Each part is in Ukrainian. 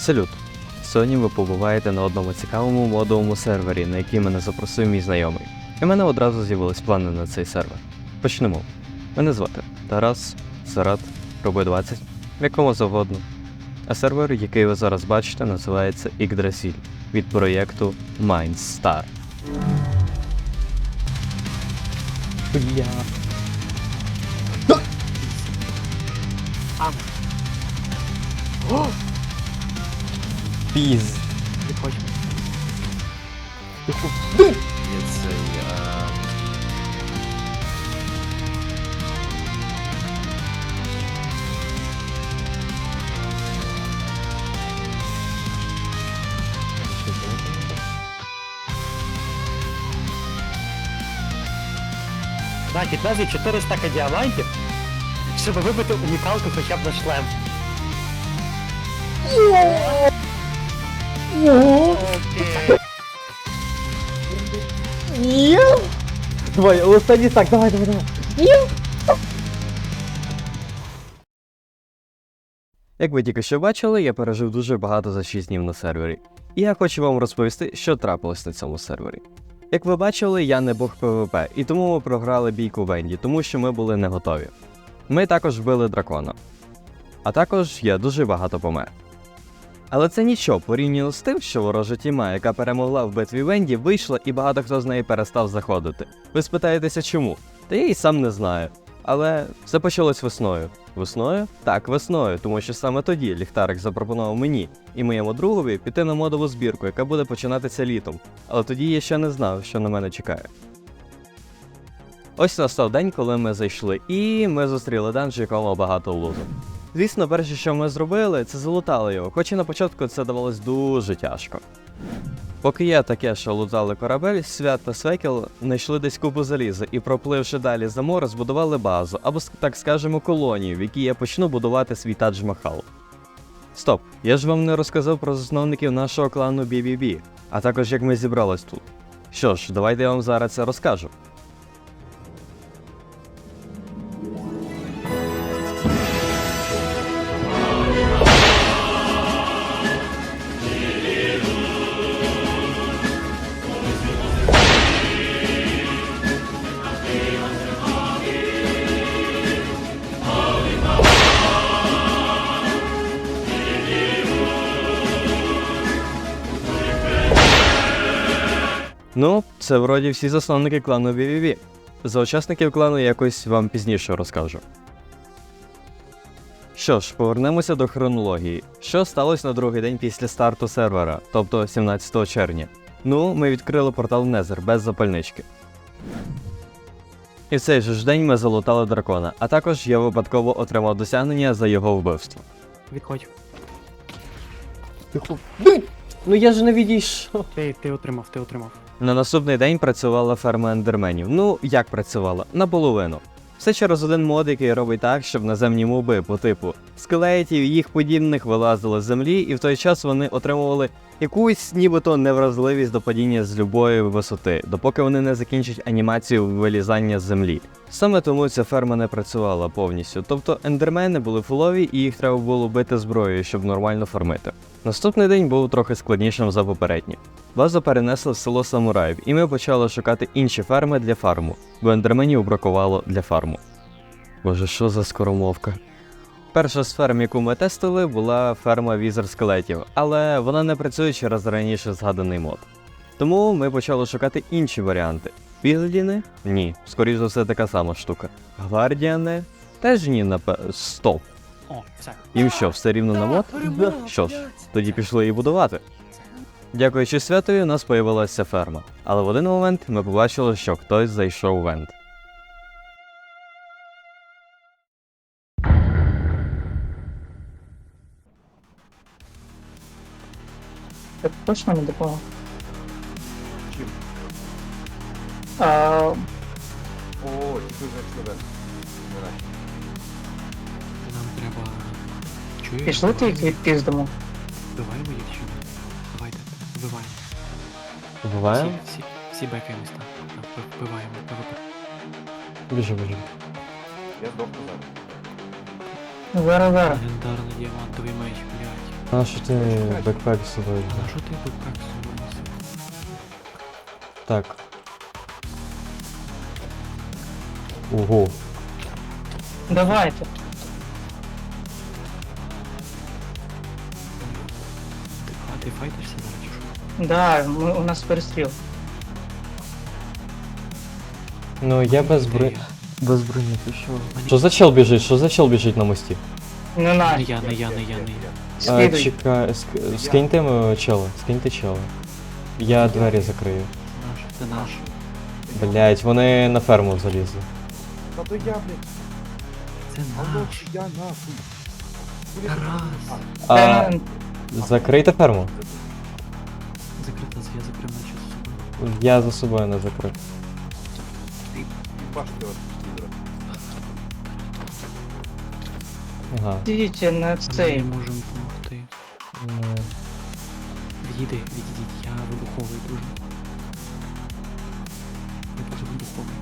Салют! Сьогодні ви побуваєте на одному цікавому модовому сервері, на який мене запросив мій знайомий. І в мене одразу з'явились плани на цей сервер. Почнемо. Мене звати Тарас, Сарат, Роби 20, в якому завгодно. А сервер, який ви зараз бачите, називається Yggdrasil від проєкту Mindstar. Бля. Піз. Є цей. Так, відвезли 4 стака діамантів, щоб вибити унікалку хоча б на шлем. Окей. Давай, останній так, давай, давай, давай. Як ви тільки що бачили, я пережив дуже багато за 6 днів на сервері. І я хочу вам розповісти, що трапилось на цьому сервері. Як ви бачили, я не бог ПВП, і тому ми програли бійку Венді, тому що ми були не готові. Ми також вбили дракона. А також я дуже багато помер. Але це нічого порівняно з тим, що ворожа тіма, яка перемогла в битві Венді, вийшла і багато хто з неї перестав заходити. Ви спитаєтеся чому? Та я й сам не знаю. Але все почалось весною. Весною? Так, весною, тому що саме тоді ліхтарик запропонував мені і моєму другові піти на модову збірку, яка буде починатися літом. Але тоді я ще не знав, що на мене чекає. Ось настав день, коли ми зайшли, і ми зустріли данж, в якому багато лузу. Звісно, перше, що ми зробили, це залутали його, хоч і на початку це давалось дуже тяжко. Поки я таке, що лутали корабель, свят та свекел знайшли десь купу заліза і, пропливши далі за море, збудували базу, або так скажемо, колонію, в якій я почну будувати свій тадж Махал. Стоп, я ж вам не розказав про засновників нашого клану BBB, а також як ми зібрались тут. Що ж, давайте я вам зараз це розкажу. Ну, це вроді всі засновники клану BBB. За учасників клану я якось вам пізніше розкажу. Що ж, повернемося до хронології. Що сталося на другий день після старту сервера, тобто 17 червня? Ну, ми відкрили портал Незер без запальнички. І в цей же ж день ми залутали дракона, а також я випадково отримав досягнення за його вбивство. Відходь. Ну я ж не відійшов. Ти, ти отримав, ти отримав. На наступний день працювала ферма ендерменів. Ну, як працювала? Наполовину. Все через один мод, який робить так, щоб наземні моби по типу скелетів їх подібних вилазили з землі, і в той час вони отримували якусь нібито невразливість до падіння з любої висоти, допоки вони не закінчать анімацію вилізання з землі. Саме тому ця ферма не працювала повністю. Тобто ендермени були фулові і їх треба було бити зброєю, щоб нормально фармити. Наступний день був трохи складнішим за попередній. Базу перенесли в село самураїв, і ми почали шукати інші ферми для фарму, бо ендерменів бракувало для фарму. Боже, що за скоромовка? Перша з ферм, яку ми тестили, була ферма візер скелетів, але вона не працює через раніше згаданий мод. Тому ми почали шукати інші варіанти. Пігліни? Ні, скоріш за все така сама штука. Гвардіани? Теж ні, напе... Стоп. Їм що, все рівно на мод? Що ж, тоді пішли її будувати. Дякуючи святою, у нас появилася ферма. Але в один момент ми побачили, що хтось зайшов в вент. Так точно не допомог. Чим? А, О, тільки вже сюди. Нам треба. Чуєш? пішли ти їх відпіздимо. Вбиваємо їх чи? Давайте, вбиваємо. Вбиваємо? Всі, всі, всі бекаємось там. Так, вб- Вбиваємо, ПВП. Біжи, біжи. Я здохну зараз. Зараз зараз. Легендарний діамантовий меч, блядь. А що ти бекпек з собою? А що ти тут так собою? Так. Ого. Давайте. Ти, а ти файтишся зараз чи що? Да, ми, у нас перестріл. Ну я без броні. Без броні, ти що? Що за чел біжить? Що за чел біжить на мості? Не Не на, я, не я, не я, не я. А, слідуй. чекай, ск- скиньте м, чела, скиньте чела. Я двері закрию. Наш, це наш. Блять, вони на ферму залізли. Та то я, блядь, Це наш. я нахуй. Тарас. А, закрийте ферму. Я за собою не закрив. Ти от, підра. Ага. Ідіть на Ми цей. не можемо допомогти. М, Відійди, відійдіть, я вибуховий дуже. Я дуже вибуховий.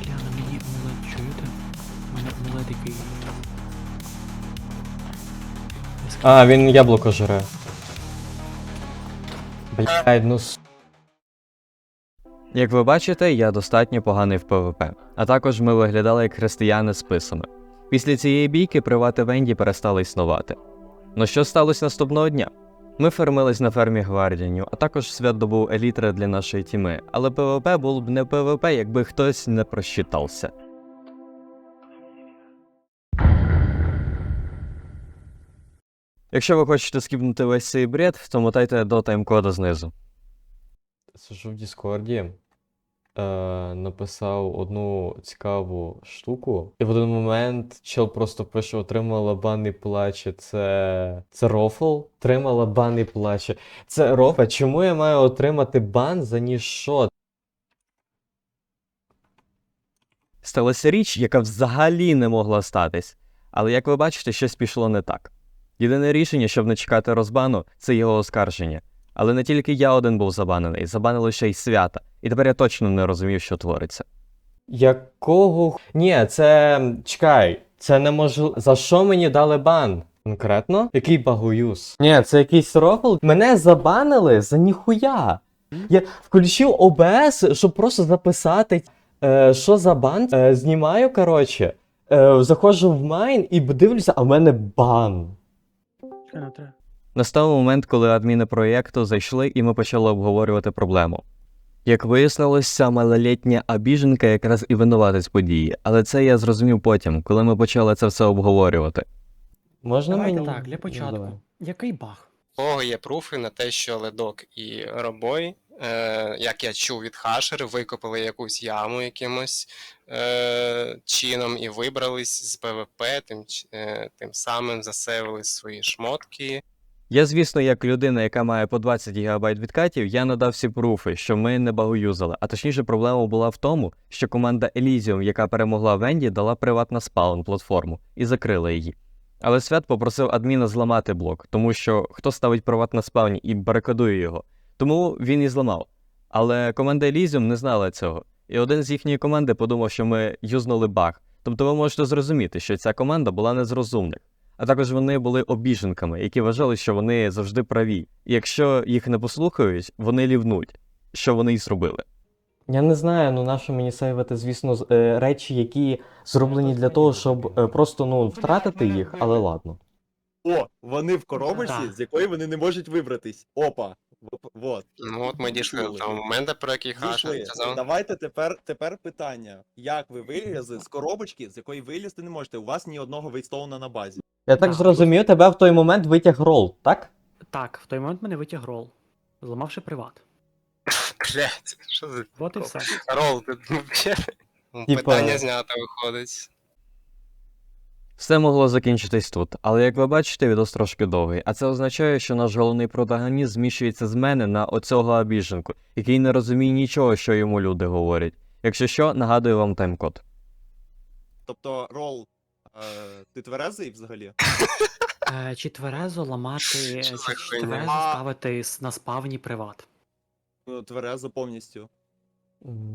Бля, на мені амулет, чуєте? У мене амулет який. Я скину. А, він яблуко жре. Блядь, ну с... Як ви бачите, я достатньо поганий в ПВП, а також ми виглядали як християни з писами. Після цієї бійки привати Венді перестали існувати. Ну що сталося наступного дня? Ми фермились на фермі Гвардіанів, а також свят добув елітри для нашої тіми, але ПВП було б не ПВП, якби хтось не просчитався. Якщо ви хочете скіпнути весь цей бред, то мотайте до тайм-кода знизу. Сижу в Діскорді, е, написав одну цікаву штуку, і в один момент чел просто пише: отримала бан і плаче. Це. Це рофл? Отримала бан і плаче. Це рофл? Чому я маю отримати бан за ніщо? Сталася річ, яка взагалі не могла статись. Але як ви бачите, щось пішло не так. Єдине рішення, щоб не чекати розбану, це його оскарження. Але не тільки я один був забанений, забанили ще й свята. І тепер я точно не розумів, що твориться. Якого. Ні, це. Чекай, це неможливо. За що мені дали бан? Конкретно? Який багоюз? Ні, це якийсь рофл. Мене забанили за ніхуя. Я включив ОБС, щоб просто записати, е, що за бан. Е, знімаю, коротше. Е, заходжу в майн і дивлюся, а в мене бан. Настав момент, коли адміни проєкту зайшли і ми почали обговорювати проблему. Як вияснилось, ця малолітня абіженка якраз і винуватець події, але це я зрозумів потім, коли ми почали це все обговорювати. Можна Давайте мені? так, для початку. Який баг? кого є пруфи на те, що ледок і робой, е, як я чув від хашери, викопали якусь яму якимось е, чином і вибрались з ПВП, тим, е, тим самим засейвили свої шмотки. Я, звісно, як людина, яка має по 20 ГБ відкатів, я надав всі пруфи, що ми не багоюзали. А точніше, проблема була в тому, що команда Elysium, яка перемогла Венді, дала приватна спаун платформу і закрила її. Але свят попросив адміна зламати блок, тому що хто ставить приват на спауні і барикадує його. Тому він і зламав. Але команда Elysium не знала цього. І один з їхньої команди подумав, що ми юзнули баг. Тобто ви можете зрозуміти, що ця команда була не з розумних. А також вони були обіженками, які вважали, що вони завжди праві. І якщо їх не послухають, вони лівнуть, що вони й зробили. Я не знаю, ну нащо мені сейвити, звісно, е, речі, які зроблені для того, щоб е, просто ну втратити їх, але ладно. О, вони в коробочці, з якої вони не можуть вибратись. Опа. Вот. Ну от ми дійшли до того моменту, про який Дійшли. казав. Давайте тепер, тепер питання. Як ви вилізли з коробочки, з якої вилізти не можете? У вас ні одного вейстоуна на базі. Я так Так. зрозумів, тебе в той момент витяг рол, так? Так, в той момент мене витяг рол, зламавши приват. Блять, що за От і все. рол тут ну. Типа- Питання знято виходить. Все могло закінчитись тут, але як ви бачите, відос трошки довгий, а це означає, що наш головний протагоніст зміщується з мене на оцього обіженку, який не розуміє нічого, що йому люди говорять. Якщо що, нагадую вам тайм-код. Тобто, рол, е, ти тверезий взагалі? Е, чи тверезо ламати, чи, тверезо ставити с- на спавні приват? Ну, тверезо повністю.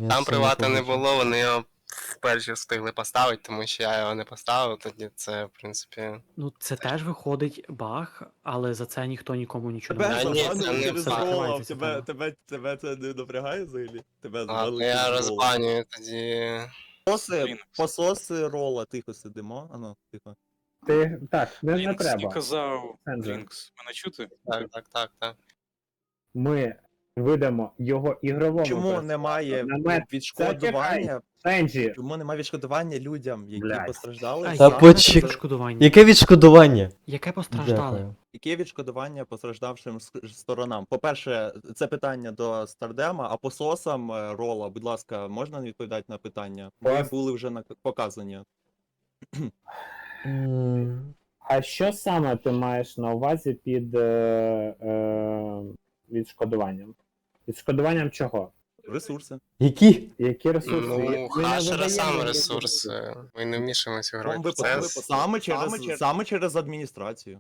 Там привата не було, вони його вперше встигли поставити, тому що я його не поставив, тоді це, в принципі. Ну, це теж виходить баг, але за це ніхто нікому нічого не Тебе забанили це не рола, Закривається тебе, тебе, тебе це не напрягає взагалі? Тебе А, то я розбанюю тоді. Пососи, пососи рола, тихо сидимо. Ану, тихо. Ти так, не, не Лінкс треба. не казав. Сенджер. Лінкс, мене чути? Так, так, так, так. Ми видамо його ігровому. Чому персонажу. немає Намет. відшкодування? Сенджі, Чому немає відшкодування людям, які Блядь. постраждали? Та саме почекай. за- Відшкодування. Яке відшкодування? Яке постраждали? Дякую. Яке відшкодування постраждавшим с- сторонам? По-перше, це питання до Стардема, а по сосам е, рола, будь ласка, можна відповідати на питання? Ви Пос- були вже на показані. а що саме ти маєш на увазі під е, е, відшкодуванням? Відшкодуванням чого? Ресурси. Які? Які ресурси? Ну, Ми не хашера видаємо сам ресурс. е, Ми не вмішуємося в випадку- процес. Саме через, саме через адміністрацію.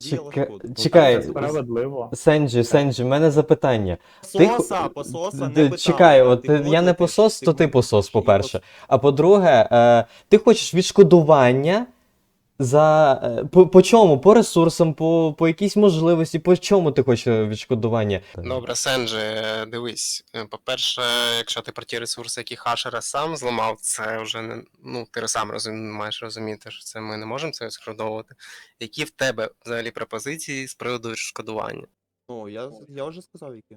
Діяло Чека- шкоду. Чекай, справедливо. Сенджі, Сенджі, в мене запитання. Ти Пососа, пососа не Д- питали. Чекай, от Ти е, я не посос, то ти посос, по-перше. А по-друге, е, ти хочеш відшкодування за. е, По, по чому? По ресурсам, по, по якійсь можливості, по чому ти хочеш відшкодування? Добре, Сенджи, е, дивись. е, По-перше, якщо ти про ті ресурси, які хашера сам зламав, це вже не. Ну, ти сам розум, маєш розуміти, що це ми не можемо це відшкодовувати. Які в тебе взагалі пропозиції з приводу відшкодування? Ну, я, я вже сказав, які.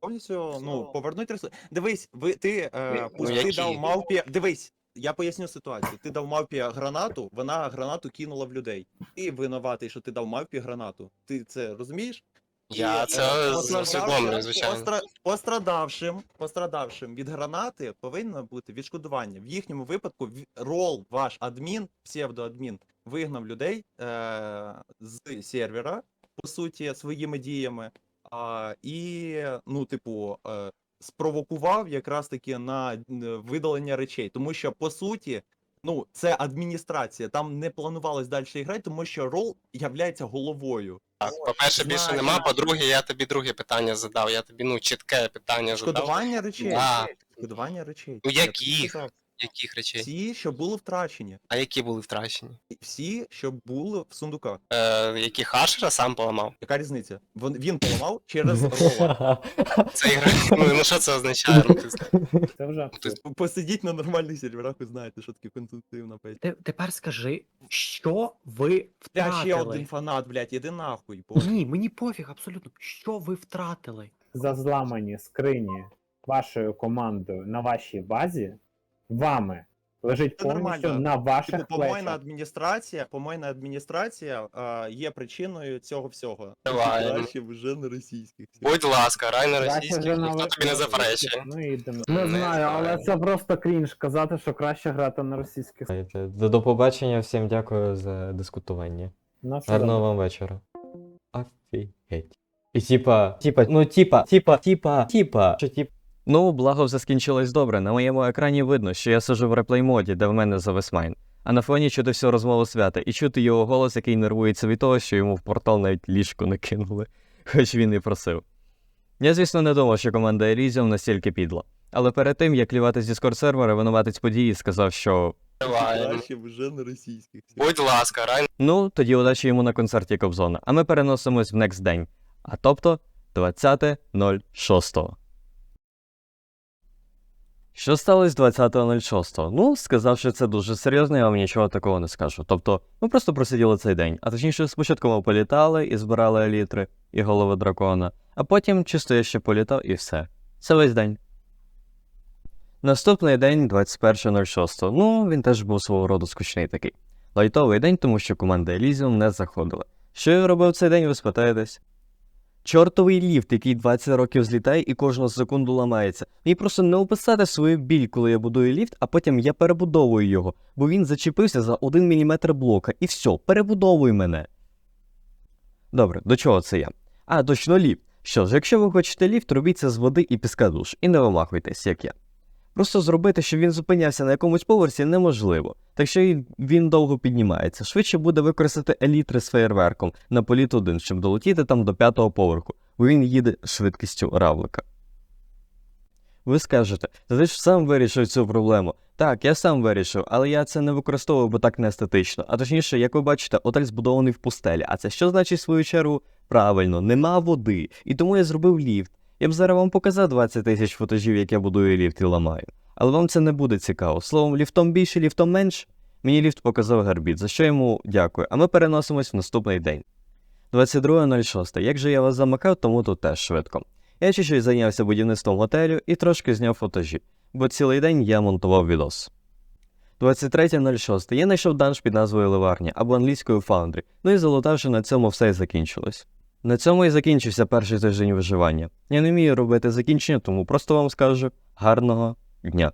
Повністю, ну, повернуть ресурси. Дивись, ви, ти, е, пусть ти які? дав мавпі. Дивись, я поясню ситуацію. Ти дав мавпі гранату, вона гранату кинула в людей. Ти винуватий, що ти дав мавпі гранату. Ти це розумієш? Я І, це е, усвідомлюю, звичайно. постра- Пострадавшим, пострадавшим від гранати повинно бути відшкодування. В їхньому випадку в- рол ваш адмін, псевдоадмін, вигнав людей е- з сервера, по суті, своїми діями, а, і, ну, типу, е- спровокував якраз таки на е, видалення речей. Тому що, по суті, ну, це адміністрація. Там не планувалось далі грати, тому що рол являється головою. Так, по-перше, більше знаю. нема, по-друге, я тобі друге питання задав. Я тобі ну чітке питання задав. Шкодування речей. Да. Шкодування речей. Ну, яких? Яких речей? Всі, що були втрачені. А які були втрачені? Всі, що були в сундуках. Е, які хашера сам поламав? Яка різниця? Він, він поламав через рола. Це ігра. Ну, ну що це означає? Ну, ти знаєш. Це вже Посидіть на нормальних серверах, ви знаєте, що таке консультативна печь. Те- Тепер скажи, що ви Бля, ще один втратили? фанат, блядь, іди нахуй. бо- Ні, мені пофіг, абсолютно. Що ви втратили? за зламані скрині вашою командою на вашій базі, вами лежить Це повністю нормально. на ваших Типу, помойна плечах. адміністрація, помойна адміністрація а, є причиною цього всього. Давай. Краще вже на російських. Будь ласка, рай на Краще російських, вже на ніхто тобі не на заперечує. Ну і йдемо. Не Не знаю, але знаю. це просто крінж казати, що краще грати на російських. Знаєте, До, до побачення, всім дякую за дискутування. Все Гарного добре. вам вечора. Офігеть. І типа, типа, ну типа, типа, типа, типа, що тип. Ну, благо все скінчилось добре. На моєму екрані видно, що я сижу в реплей моді, де в мене зависмайн. А на фоні чути всю розмову свята, і чути його голос, який нервується від того, що йому в портал навіть ліжко не кинули, хоч він і просив. Я, звісно, не думав, що команда Elysium настільки підла. Але перед тим, як лівати з Discord сервера, винуватець події сказав, що вже на російських. Будь ласка, рай Ну, тоді удачі йому на концерті Кобзона. А ми переносимось в next день. А тобто 20.06. Що сталося 20.06? Ну, сказав, що це дуже серйозно, я вам нічого такого не скажу. Тобто, ми просто просиділи цей день. А точніше, спочатку ми політали і збирали елітри і голови дракона, а потім чисто я ще політав і все. Це весь день. Наступний день 21.06. Ну, він теж був свого роду скучний такий. Лайтовий день, тому що команда Elysium не заходила. Що я робив цей день, ви спитаєтесь? Чортовий ліфт, який 20 років злітає і кожну секунду ламається. Мені просто не описати свою біль, коли я будую ліфт, а потім я перебудовую його, бо він зачепився за 1 мм блока, і все, перебудовуй мене. Добре, до чого це я? А, точно ліфт. Що ж, якщо ви хочете ліфт, робіть це з води і піска душ. і не вимахуйтесь, як я. Просто зробити, щоб він зупинявся на якомусь поверсі, неможливо. Так що він довго піднімається. Швидше буде використати елітри з феєрверком на політ 1, щоб долетіти там до п'ятого поверху, бо він їде швидкістю равлика. Ви скажете, та ти ж сам вирішив цю проблему. Так, я сам вирішив, але я це не використовую, бо так не естетично. А точніше, як ви бачите, отель збудований в пустелі. А це що значить в свою чергу? Правильно, нема води. І тому я зробив ліфт. Я б зараз вам показав 20 тисяч футажів, як я будую ліфт і ламаю. Але вам це не буде цікаво. Словом, ліфтом більше, ліфтом менше. Мені ліфт показав Гарбіт, за що йому дякую. А ми переносимось в наступний день. 22.06. Як же я вас замикав, тому тут теж швидко. Я чуть-чуть зайнявся будівництвом готелю і трошки зняв футажі, бо цілий день я монтував відос. 23.06. Я знайшов данж під назвою Ливарня або англійською Foundry, ну і залутавши на цьому все і закінчилось. На цьому і закінчився перший тиждень виживання. Я не вмію робити закінчення, тому просто вам скажу гарного дня.